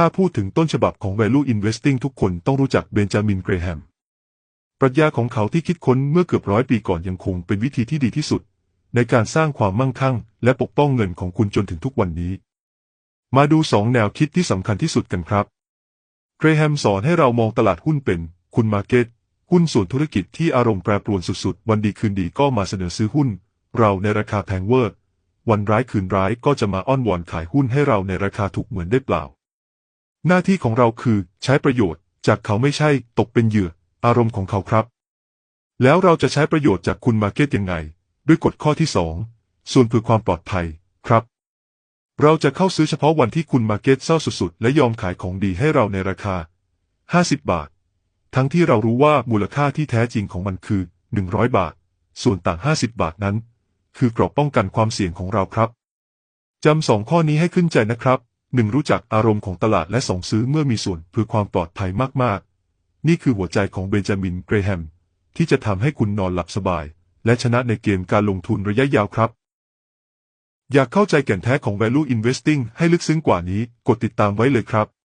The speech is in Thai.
ถ้าพูดถึงต้นฉบับของ Value Investing ทุกคนต้องรู้จักเบนจามินเกรแฮม ปรัชญาของเขาที่คิดค้นเมื่อเกือบร้อยปีก่อนยังคงเป็นวิธีที่ดีที่สุด ในการสร้างความมั่งคั่ง และปกป้องเงินของคุณจนถึงทุกวันนี้ มาดูสองแนวคิดที่สำคัญที่สุดกันครับ เกรแฮมสอนให้เรามองตลาดหุ้นเป็น คุณมาร์เก็ตหุ้นส่วนธุรกิจที่อารมณ์แปรปรวนสุดๆ วันดีคืนดีก็มาเสนอซื้อหุ้น เราในราคาแพงเวอร์ วันร้ายคืนร้ายก็จะมาอ้อนวอนขายหุ้นให้เราในราคาถูกเหมือนได้เปล่า หน้าที่ของเราคือใช้ประโยชน์จากเขาไม่ใช่ตกเป็นเหยื่อ อารมณ์ของเขาครับ แล้วเราจะใช้ประโยชน์จากคุณมาเก็ตยังไง ด้วยกฎข้อที่สองส่วนเพื่อความปลอดภัยครับ เราจะเข้าซื้อเฉพาะวันที่คุณมาเก็ตเศร้าสุดๆ และยอมขายของดีให้เราในราคา 50 บาท ทั้งที่เรารู้ว่ามูลค่าที่แท้จริงของมันคือ 100 บาท ส่วนต่าง 50 บาทนั้น คือกรอบป้องกันความเสี่ยงของเราครับจำสองข้อนี้ให้ขึ้นใจนะครับ หนึ่งรู้จักอารมณ์ของตลาดและสองซื้อเมื่อมีส่วนเพื่อความปลอดภัยมากๆ นี่คือหัวใจของเบนจามินเกรแฮม ที่จะทำให้คุณนอนหลับสบาย และชนะในเกมการลงทุนระยะยาวครับ อยากเข้าใจแก่นแท้ของ value investing ให้ลึกซึ้งกว่านี้ กดติดตามไว้เลยครับ